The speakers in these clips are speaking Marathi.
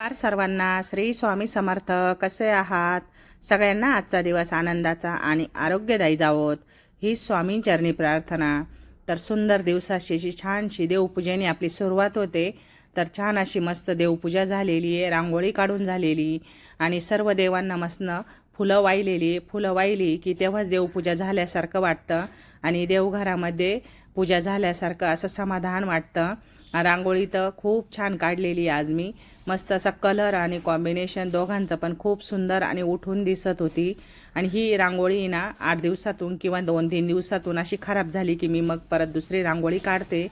नमस्कार सर्वांना. श्री स्वामी समर्थ. कसे आहात? सगळ्यांना आजचा दिवस आनंदाचा आणि आरोग्यदायी जावोत. ही स्वामी चरणी प्रार्थना. तर सुंदर दिवसाशी अशी छानशी देवपूजेने आपली सुरुवात होते. तर छान अशी मस्त देवपूजा झालेली आहे. रांगोळी काढून झालेली. आणि सर्व देवांना मस्तनं फुलं वाहिलेली. फुलं वाहिली की तेव्हाच देवपूजा झाल्यासारखं वाटतं. आणि देवघरामध्ये पूजा झाल्यासारखं असं समाधान वाटतं. रांगोळी तर खूप छान काढलेली आज मी. मस्त असा कलर आणि कॉम्बिनेशन दोघांचं पण खूप सुंदर आणि उठून दिसत होती. आणि ही रांगोळी ना आठ दिवसातून किंवा दोन तीन दिवसातून अशी खराब झाली की मी मग परत दुसरी रांगोळी काढते.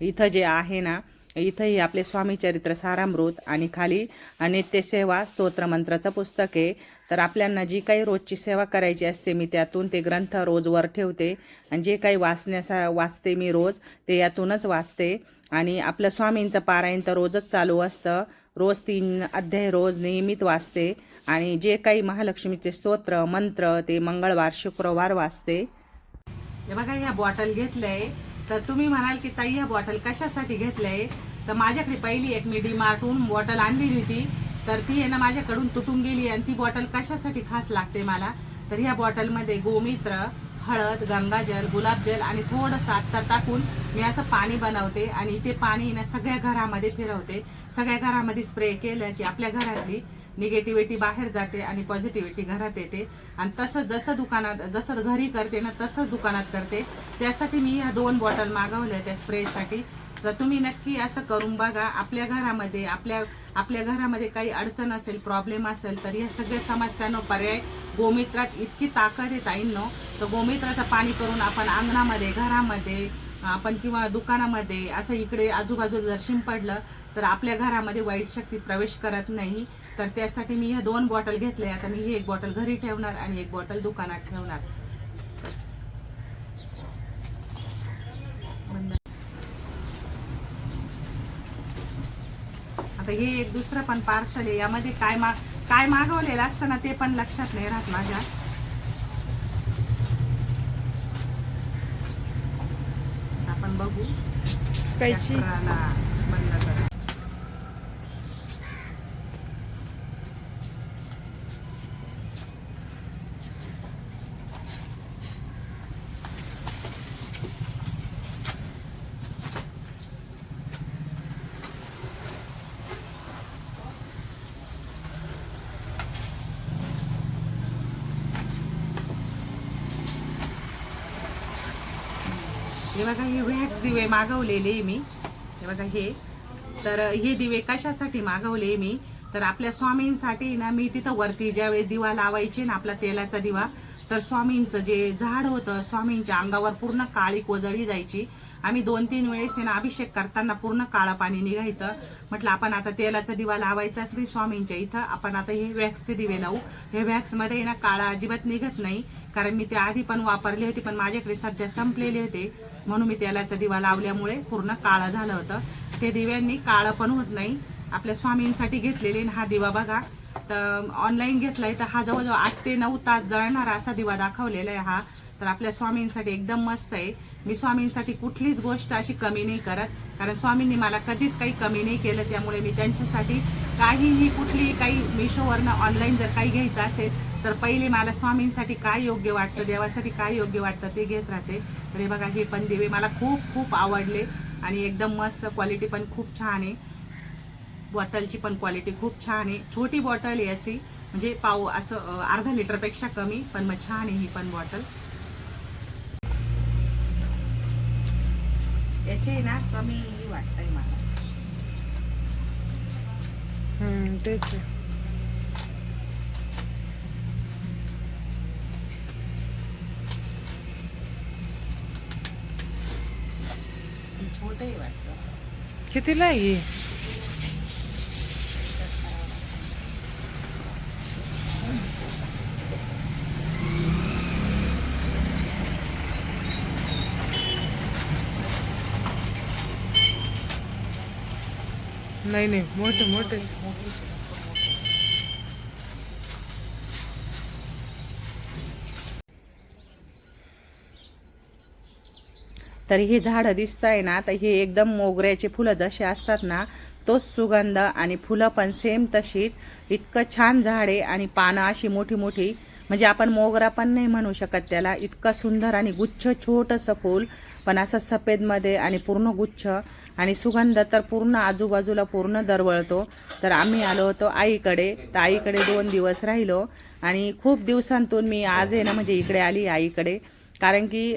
इथं जे आहे ना इथंही आपले स्वामी चरित्र सारामृत आणि खाली नित्यसेवा स्तोत्रमंत्राचं पुस्तक आहे. तर आपल्यांना जी काही रोजची सेवा करायची असते मी त्यातून ते ग्रंथ रोज वर ठेवते. आणि जे काही वाचण्यासा वाचते मी रोज ते यातूनच वाचते. आणि आपलं स्वामींचं पारायण तर रोजच चालू असतं. रोज तीन अध्याय रोज नियमित वाचते आणि जे काही महालक्ष्मीचे स्तोत्र मंत्र ते मंगळवार शुक्रवार वाचते. हे बघा ह्या बॉटल घेतलंय. तर तुम्ही म्हणाल की ताई ह्या बॉटल कशासाठी घेतलंय? तर माझ्याकडे पहिली एक मी डीमार्टहून बॉटल आणलेली होती. तर ती आहे ना माझ्याकडून तुटून गेली आणि ती बॉटल कशासाठी खास लागते मला? तर ह्या बॉटलमध्ये गोमित्र हळद गंगाजल गुलाबजल आणि थोडं साखर टाकून मी असं पाणी बनवते आणि ते पाणी ना सगळ्या घरामध्ये फिरवते. सगळ्या घरामध्ये स्प्रे केलं की आपल्या घरातली निगेटिव्हिटी बाहेर जाते आणि पॉझिटिव्हिटी घरात येते. आणि तसं जसं दुकानात जसं घरी करते ना तसंच दुकानात करते. त्यासाठी मी ह्या दोन बॉटल मागवल्या त्या स्प्रेसाठी तर तुम्ही नक्की असं करून बघा. आपल्या घरामध्ये आपल्या आपल्या घरामध्ये काही अडचण असेल प्रॉब्लेम असेल तर या सगळ्या समस्यांना पर्याय गोमित्रात इतकी ताकद आहे ताईंनो. तर गोमित्राचं पाणी करून आपण अंगणामध्ये घरामध्ये आपण किंवा दुकानामध्ये असं इकडे आजूबाजूला जर शिंपडलं तर आपल्या घरामध्ये वाईट शक्ती प्रवेश करत नाही. तर त्यासाठी मी ह्या दोन बॉटल घेतल्या आता मी ही एक बॉटल घरी ठेवणार आणि एक बॉटल दुकानात ठेवणार बंद. आता हे एक दुसरं पण पार्सल आहे. यामध्ये काय मा काय मागवलेलं असतं ना ते पण लक्षात नाही राहत माझ्या. आपण बघू. कैची? बंद करा. हे बघा हे वॅक्स दिवे मागवलेले मी. हे बघा हे. तर हे दिवे कशासाठी मागवले मी? तर आपल्या स्वामींसाठी ना मी तिथं वरती ज्यावेळी दिवा लावायचे ना आपला तेलाचा दिवा तर स्वामींचं जे झाड होतं स्वामींच्या अंगावर पूर्ण काळी कोजळी जायची. आम्ही दोन तीन वेळेस ना अभिषेक करताना पूर्ण काळं पाणी निघायचं. म्हटलं आपण आता तेलाचा दिवा लावायचाच नाही स्वामींच्या इथं आपण आता हे वॅक्सचे दिवे लावू. हे वॅक्समध्ये ना काळा अजिबात निघत नाही कारण मी ते आधी पण वापरले होते पण माझ्याकडे सध्या संपलेले होते. म्हणून मी तेलाचा दिवा लावल्यामुळे पूर्ण काळं झालं होतं. ते दिव्यांनी काळं पण होत नाही. आपल्या स्वामींसाठी घेतलेले हा दिवा बघा. तर ऑनलाईन घेतलाय तर हा जवळजवळ आठ ते नऊ तास जळणारा असा दिवा दाखवलेला आहे हा. तर आपल्या स्वामींसाठी एकदम मस्त आहे. मी स्वामींसाठी कुठलीच गोष्ट अशी कमी नाही करत. कारण स्वामींनी मला कधीच काही कमी नाही केलं त्यामुळे मी त्यांच्यासाठी काहीही कुठली काही मिशोवरनं ऑनलाईन जर काही घ्यायचं असेल तर पहिले मला स्वामींसाठी काय योग्य वाटतं देवासाठी काय योग्य वाटतं ते घेत राहते. तर हे बघा हे पण दिवे मला खूप खूप आवडले आणि एकदम मस्त क्वालिटी पण खूप छान आहे. बॉटलची पण क्वालिटी खूप छान आहे. छोटी बॉटल आहे अशी म्हणजे पाव असं अर्धा लिटरपेक्षा कमी पण मग छान आहे ही पण बॉटल. याचे ना कमी वाटतंय मला. हम्म तेच आहे. छोटंही वाटतं. कितीला आहे नाही नाही. मोठे मोठेच तर हे झाडं दिसत आहे ना तर हे एकदम मोगऱ्याचे फुलं जसे असतात ना तोच सुगंध आणि फुलं पण सेम तशीच. इतकं छान झाडे आणि पानं अशी मोठी मोठी म्हणजे आपण मोगरा पण नाही म्हणू शकत त्याला. इतका सुंदर आणि गुच्छ छोटंसं फूल पण असं सफेदमध्ये आणि पूर्ण गुच्छ आणि सुगंध तर पूर्ण आजूबाजूला पूर्ण दरवळतो. तर आम्ही आलो होतो आईकडे. तर आईकडे दोन दिवस राहिलो आणि खूप दिवसांतून मी आज आहे ना म्हणजे इकडे आली आईकडे. कारण की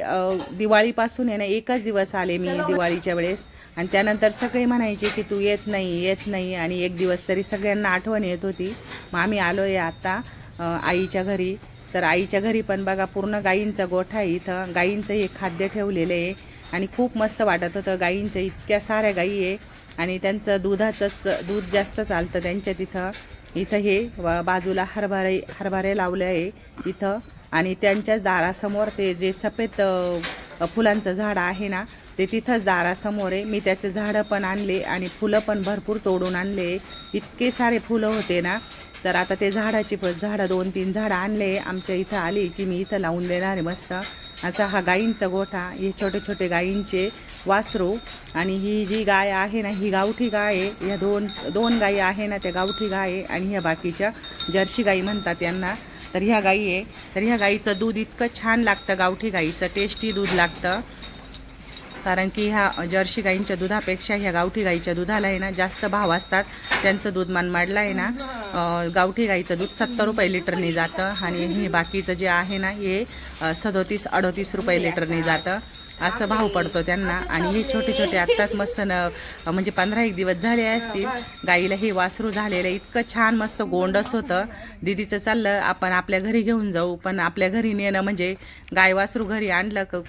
दिवाळीपासून आहे ना एकच दिवस आले मी दिवाळीच्या वेळेस. आणि त्यानंतर सगळे म्हणायचे की तू येत नाही येत नाही. आणि एक दिवस तरी सगळ्यांना आठवण येत होती. मग आम्ही आलो आहे आता. आईच्या घरी. तर आईच्या घरी पण बघा पूर्ण गाईंचा गोठा आहे इथं. गाईंचं हे खाद्य ठेवलेलं आहे. आणि खूप मस्त वाटत होतं. गाईंच्या इतक्या साऱ्या गाई आहे. आणि त्यांचं दुधाचंच दूध जास्त चालतं त्यांच्या तिथं. इथं हे बाजूला हरभरे हरभरे लावले आहे इथं. आणि त्यांच्याच दारासमोर ते जे सफेद फुलांचं झाड आहे ना ते तिथंच दारासमोर आहे. मी त्याचे झाडं पण आणले आणि फुलं पण भरपूर तोडून आणले. इतके सारे फुलं होते ना. तर आता ते झाडाची पण झाडं दोन तीन झाडं आणले. आमच्या इथं आली की मी इथं लावून देणार आहे मस्त. असा हा गाईंचा गोठा. हे छोटे छोटे गाईंचे वासरू. आणि ही जी गाय आहे ना ही गावठी गाय आहे. या दोन दोन गायी आहे ना त्या गावठी गाय आहे. आणि ह्या बाकीच्या जर्सी गाई म्हणतात यांना. तर ह्या गाई आहे. तर ह्या गाईचं दूध इतकं छान लागतं गावठी गाईचं टेस्टी दूध लागतं. कारण की ह्या जर्सी गाईंच्या दुधापेक्षा ह्या गावठी गाईच्या दुधाला आहे ना जास्त भाव असतात. त्यांचं दूध मनमाडला आहे ना गावठी गाईचं दूध सत्तर रुपये लिटरने जातं आणि हे बाकीचं जे आहे ना हे सदोतीस अडोतीस रुपये लिटरने जातं. असं भाव पडतो त्यांना. आणि हे छोटे छोटे आत्ताच मस्त न म्हणजे पंधरा एक दिवस झाले असतील गाईला हे वासरू झालेलं इतकं छान मस्त गोंडस होतं. दिदीचं चाललं आपण आपल्या घरी घेऊन जाऊ. पण आपल्या घरी नेणं म्हणजे गाय वासरू घरी आणलं क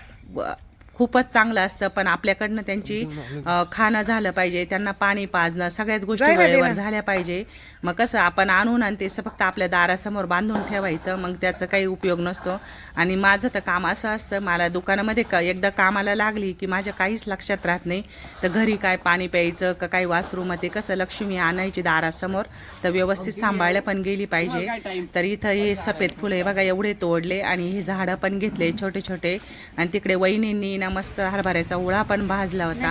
खूपच चांगलं असतं पण आपल्याकडनं त्यांची अ, खाणं झालं पाहिजे त्यांना पाणी पाजणं सगळ्याच गोष्टी वेळेवर झाल्या पाहिजे. मग कसं आपण आणून आणि ते फक्त आपल्या दारासमोर बांधून ठेवायचं मग त्याचा काही उपयोग नसतो. आणि माझं तर काम असं असतं मला दुकानामध्ये क एकदा कामाला लागली की माझ्या काहीच लक्षात राहत नाही. तर घरी काय पाणी प्यायचं का काही वासरूम ते कसं लक्ष्मी आणायची दारासमोर तर व्यवस्थित सांभाळल्या पण गेली पाहिजे. तर इथं हे सफेद फुले बघा एवढे तोडले आणि हे झाडं पण घेतले छोटे छोटे आणि तिकडे वहिनींनी ना मस्त हरभऱ्याचा उळा पण भाजला होता.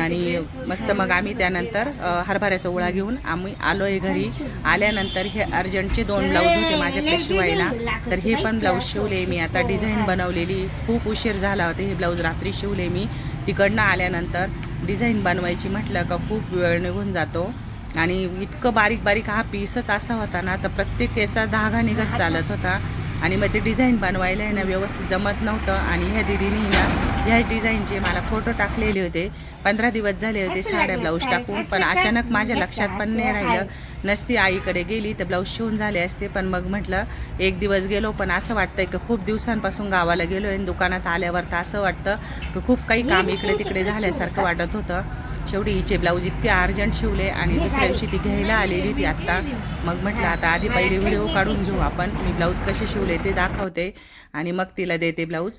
आणि मस्त मग आम्ही त्यानंतर हरभऱ्याचा उळा घेऊन आम्ही आलोय घरी. आल्यानंतर हे अर्जंटचे दोन ब्लाऊज होते माझ्याकडे शिवायला तर हे पण ब्लाऊज शिवले मी. आता डिझाईन बनवलेली खूप उशीर झाला होता हे ब्लाऊज रात्री शिवले मी. तिकडनं आल्यानंतर डिझाईन बनवायची म्हटलं का खूप वेळ निघून जातो. आणि इतकं बारीक बारीक हा पीसच असा होता ना तर प्रत्येक याचा धागा निघत चालत होता. आणि मग ते डिझाईन बनवायला आहे ना व्यवस्थित जमत नव्हतं. आणि ह्या दिदीने ना ह्या डिझाईनचे मला फोटो टाकलेले होते. पंधरा दिवस झाले होते साड्या ब्लाऊज टाकून पण अचानक माझ्या लक्षात पण नाही राहिलं. नसती आईकडे गेली तर ब्लाऊज शिवून झाले असते. पण मग म्हटलं एक दिवस गेलो पण असं वाटतंय की खूप दिवसांपासून गावाला गेलो आणि दुकानात आल्यावर तर असं वाटतं की खूप काही काम इकडे तिकडे झाल्यासारखं वाटत होतं. शेवटी हिचे ब्लाऊज इतके अर्जंट शिवले आणि दुसऱ्या दिवशी ती घ्यायला आलेली ती आत्ता. मग म्हटलं आता आधी पहिले व्हिडिओ काढून घेऊ आपण. मी ब्लाऊज कसे शिवले ते दाखवते आणि मग तिला देते ब्लाऊज.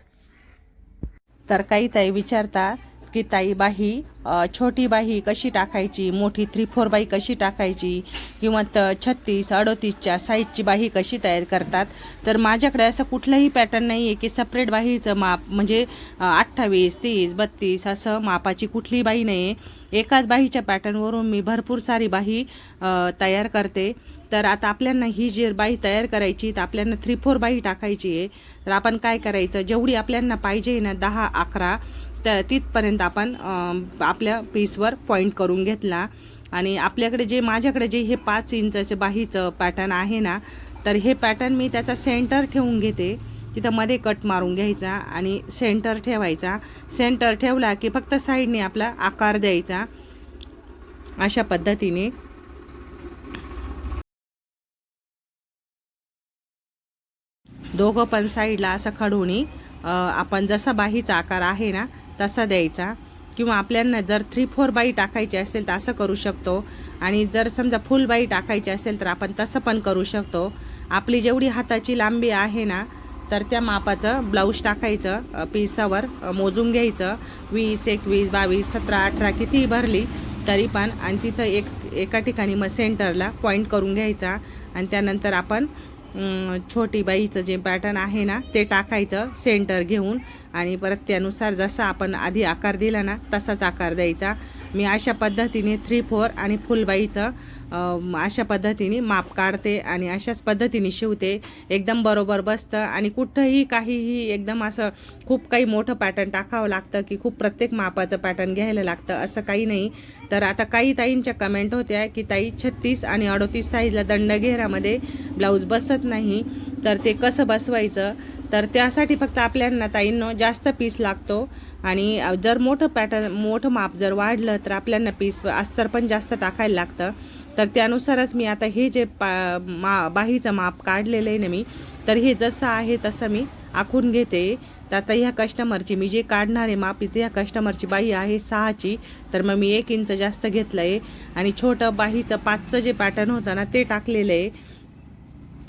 तर काही ताई विचारता की ताई बाही छोटी बाही कशी टाकायची मोठी थ्री फोर बाही कशी टाकायची किंवा त छत्तीस अडतीसच्या साईजची बाही कशी तयार करतात? तर माझ्याकडे असं कुठलंही पॅटर्न नाही आहे की सपरेट बाहीचं माप म्हणजे अठ्ठावीस तीस बत्तीस असं मापाची कुठलीही बाही नाही आहे एकाच बाहीच्या पॅटर्नवरून मी भरपूर सारी बाही तयार करते. तर आता आपल्याला ही जी बाई तयार करायची तर आपल्याला थ्री फोर बाई टाकायची आहे. तर आपण काय करायचं? जेवढी आपल्याला पाहिजे ना दहा अकरा तर तिथपर्यंत आपण आपल्या पीसवर पॉईंट करून घेतला. आणि आपल्याकडे जे माझ्याकडे जे हे पाच इंचाचं बाहीचं पॅटर्न आहे ना तर हे पॅटर्न मी त्याचा सेंटर ठेवून घेते. तिथं मध्ये कट मारून घ्यायचा आणि सेंटर ठेवायचा. सेंटर ठेवला की फक्त साईडने आपला आकार द्यायचा. अशा पद्धतीने. दोघं पण साईडला असं खडूनी आपण जसा बाहीचा आकार आहे ना तसा द्यायचा. किंवा आपल्याला जर थ्री फोर बाई टाकायची असेल तर असं करू शकतो. आणि जर समजा फुल बाई टाकायची असेल तर आपण तसं पण करू शकतो. आपली जेवढी हाताची लांबी आहे ना तर त्या मापाचं ब्लाऊज टाकायचं पीसावर पिसावर मोजून घ्यायचं. वीस एकवीस बावीस सतरा अठरा कितीही भरली तरी पण आणि तिथं एक एका ठिकाणी मग सेंटरला पॉईंट करून घ्यायचा. आणि त्यानंतर आपण छोटी बाईचं जे पॅटर्न आहे ना ते टाकायचं सेंटर घेऊन. आणि परत त्यानुसार जसा आपण आधी आकार दिला ना तसाच आकार द्यायचा. मी अशा पद्धतीने थ्री फोर आणि फुलबाईचं अशा पद्धतीने माप काढते आणि अशाच पद्धतीने शिवते. एकदम बरोबर बसतं आणि कुठंही काहीही एकदम असं खूप काही मोठं पॅटर्न टाकावं लागतं की खूप प्रत्येक मापाचं पॅटर्न घ्यायला लागतं असं काही नाही. तर आता काही ताईंच्या कमेंट होत्या की ताई छत्तीस आणि अडोतीस साईजला दंडघेरामध्ये ब्लाऊज बसत नाही. तर ते कसं बसवायचं? तर त्यासाठी फक्त आपल्यांना ताईंनो जास्त पीस लागतो. आणि जर मोठं पॅटर्न मोठं माप जर वाढलं तर आपल्याला पीस अस्तर पण जास्त टाकायला लागतं. तर त्यानुसारच मी आता हे जे पा मा बाहीचं माप काढलेलं आहे ना मी तर हे जसं आहे तसं मी आखून घेते. तर आता ह्या कस्टमरची मी जे काढणार आहे माप इथे ह्या कस्टमरची बाही आहे सहाची. तर मग मी एक इंच जास्त घेतलं आहे आणि छोटं बाहीचं पाचचं जे पॅटर्न होतं ना ते टाकलेलं आहे.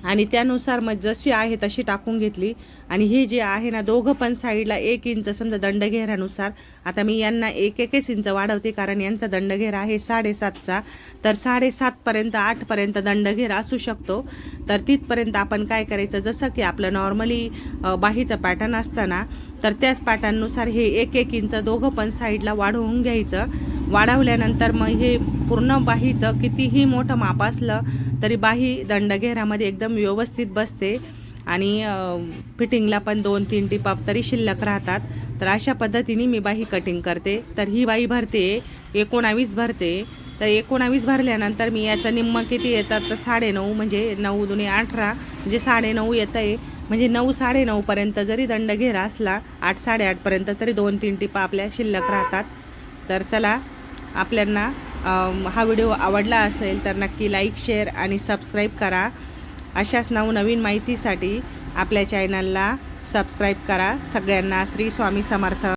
आणि त्यानुसार मग जशी आहे तशी टाकून घेतली. आणि हे जे आहे ना दोघं पण साईडला एक इंच समजा दंडघेरानुसार. आता मी यांना एक एकच इंच वाढवते कारण यांचा दंडघेरा आहे साडेसातचा. तर साडेसातपर्यंत आठपर्यंत दंडघेरा असू शकतो. तर तिथपर्यंत आपण काय करायचं जसं की आपलं नॉर्मली बाहीचं पॅटर्न असताना तर त्याच पॅटर्ननुसार हे एक एक इंच दोघं पण साईडला वाढवून घ्यायचं. वाढवल्यानंतर मग हे पूर्ण बाहीचं कितीही मोठं माप असलं तरी बाही दंडघेरामध्ये एकदम व्यवस्थित बसते. आणि फिटिंगला पण दोन तीन टिपाप तरी शिल्लक राहतात. तर अशा पद्धतीने मी बाही कटिंग करते. तर ही बाई भरते एकोणावीस भरते. तर एकोणावीस भरल्यानंतर मी याचं निम्म किती येतात तर साडेनऊ म्हणजे नऊ दुने अठरा. म्हणजे साडेनऊ येतं आहे म्हणजे नऊ साडेनऊपर्यंत जरी दंडघेरा असला आठ साडेआठपर्यंत तरी दोन तीन टिपा आपल्या शिल्लक राहतात. तर चला आपल्यांना हा व्हिडिओ आवडला असेल तर नक्की लाईक शेअर आणि सबस्क्राईब करा. अशाच नवनवीन माहितीसाठी आपल्या चॅनलला सबस्क्राईब करा. सगळ्यांना श्री स्वामी समर्थ.